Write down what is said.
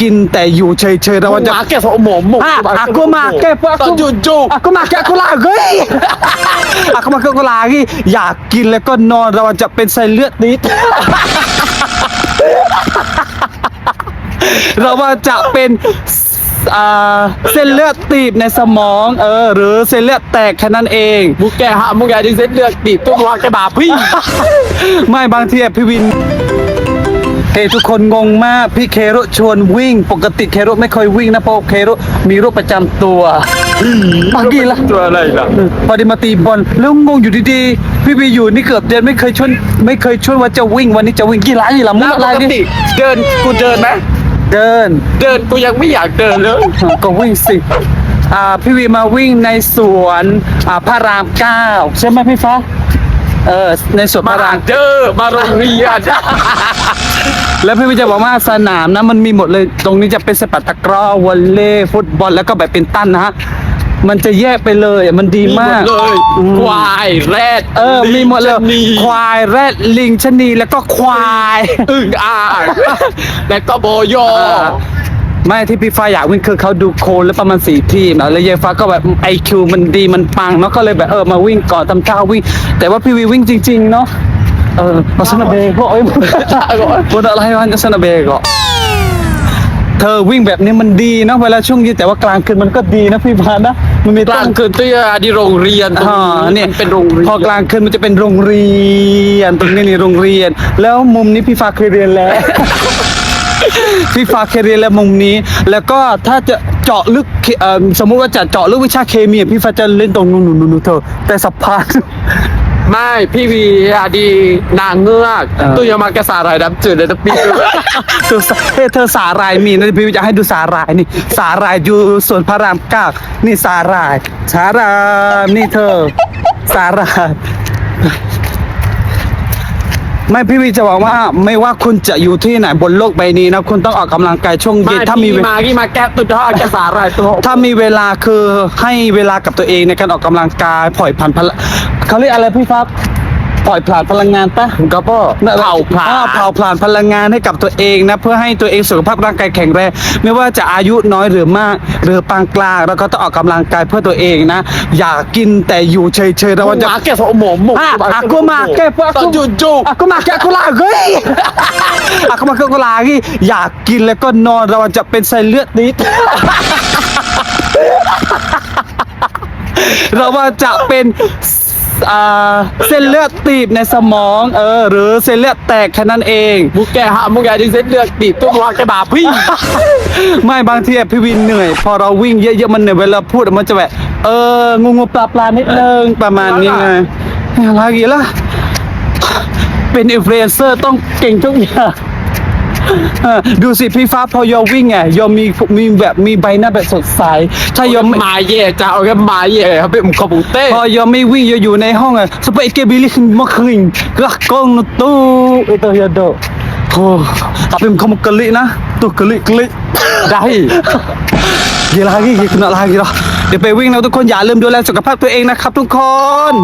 กินแต่อยู่เฉยๆเราจะ Makan sok omong Ah, aku makan pun aku Tak jujur Aku makan aku lagi aku makan aku lagi อยากกินแล้วก็นอนเราจะเป็นไส้เลือดนิด เราว่าจะเป็นอ่าเส้นเลือดตีบในสมอง เออ หรือเส้นเลือดแตกแค่นั้นเอง Bukan hak mu gadis saya lihat di tu makan babi ไม่บางทีอะพี่วิน เฮ้ยทุกคนงงมากพี่เคโรชวนวิ่ง ปกติเคโรไม่ค่อยวิ่งนะเพราะเคโรมีโรคประจำตัวบางทีละ Tu alai lah พอดีมาตีบอลแล้วงงอยู่ดีๆพี่วีอยู่นี่เกือบเดือนไม่เคยชวนไม่เคยชวนว่าจะวิ่งวันนี้จะวิ่งกี่ไลน์ล่ะมุก Nah อะไรปกนี่ติเดินกูเดินนะ เดิน เดินกูยังไม่อยากเดินเลยก็วิ่งสิอ่าพี่วีมาวิ่งในสวนอ่าพระรามเก้าใช่ไหมพี่ฟ้าเออในสวนพมาระราม เจอมาโรงเรียน แล้วพี่วิจะบอกว่าสนามนะมันมีหมดเลย ตรงนี้จะเป็นสปัตตะกร้อวอลเลย์ฟุตบอลแล้วก็แบบเป็นตั้นนะฮะมันจะแยกไปเลยอะมันดีมีหมมากดเลยอืมควายแรดเออ มีหมดเลยชะนีควายแรดลิงชะนีแล้วก็ควายอึ่งอ่างแล้วก็โบโยไม่ที่พี่ฟ้าอยากวิ่งคือเขาดูโคนแล้วประมาณสี่ทีมนะแล้วยายฟ้าก็แบบไอคิวมันดีมันปังเนาะก็เลยแบบเออมาวิ่งก่อนทำท่าวิ่ง แต่ว่าพี่วีวิ่งจริง ๆ เนาะ เออมาสนาเบก็เอ้ยพูดอะไรวะสนาเบก็เธอวิ่งแบบนี้มันดีเนาะเวลาช่วงเย็นแต่ว่ากลางคืนมันก็ดีนะพี่พานะมันมีกลางคืนตัวที่โรงเรียนตรงอ่าเนี่ยมันเป็นโรงเรียน พอกลางคืนมันจะเป็นโรงเรียนตรงนี้นี่โรงเรียน แล้วมุมนี้พี่ฟ้าเคยเรียนแล้ว พี่ฟ้าเคยเรียนแล้วมุมนี้ แล้วก็ถ้าจะเจาะลึกเคเอ่อสมมุติว่าจะเจาะลึกวิชาเคมีอะพี่ฟ้าจะเล่นตรงนู้นนู้นนู้นเธอแต่สะพาน ไม่พี่วีอดีนางเงือกเออตัวยังมากระสาหร่ายดำจืดเลยนะพี่ เธอสาเฮ้ยเธอสาหร่ายมีนะพี่จะให้ดูสาหร่ายนี่ สาหร่ายอยู่สวนพระรามเก้านี่สาหร่ายสาหร่ายนี่เธอ สาหร่ายไม่พี่วีจะบอกว่าไม่ว่าคุณจะอยู่ที่ไหนบนโลกใบนี้นะคุณต้องออกกำลังกายช่วงเย็นถ้ามีเวมาที่มาแก้ตัวท่ากระสาหร่ายตัวถ้ามีเวลาคือให้เวลากับตัวเองในการออกกำลังกายปล่อยผ่านพลัง เขาเรียกอะไรพี่ฟักปล่อยผ่านพลังงานปะก็พ่อเผาผลาอ่เผาผลาญพลังงานให้กับตัวเองนะ เพื่อให้ตัวเองสุขภาพร่างกายแข็งแรงไม่ว่าจะอายุน้อยหรือมาก หรือปานกลางเราก็ต้องออกกำลังกายเพื่อตัวเองนะ อย่ากินแต่อยู่เฉยๆเราจะมาแก้สมองหมก Ah, aku makan pun aku ต้องจุก aku makan aku lagi aku makan aku lagi อยากกินแล้วก็นอนเราจะเป็นไส้เลือดนิด เราว่าจะเป็นอ่า เส้นเลือดตีบในสมองเออหรือเส้นเลือดแตกแค่นั้นเองบุกแกหามุกแกดิเซ็ตเลือกตีบตัวมาแกบาพี่ ไม่บางทีอะพี่วินเหนื่อย พอเราวิ่งเยอะๆมันเหนื่อยเวลาพูดอะมันจะแบบเอองูงูปลาปลานิดนึงประมาณนี้ไงอะไรอีกล่ะเป็นอินฟลูเอนเซอร์ต้องเก่งทุกอย่างเออ ดูสิพี่ฟ้าพอยอมวิ่งไงยอมมีมีแบบมีใบหน้าแบบสดใสถ้ายอมไม่มาเย่จะเอาแค่มาเย่เขาเป็นขบุเต้พอยอมไม่วิ่งยอมอยู่ในห้องอะสเปกเกบิลิขึ้นมาคืนก็กงตู้ itu ya dok oh tapi kamu keli nah tuh keli keli ได้ Gila lagi, gila lagi lah. เดี๋ยวไปวิ่งนะทุกคนอย่าลืมดูแลสุขภาพตัวเองนะครับทุกคน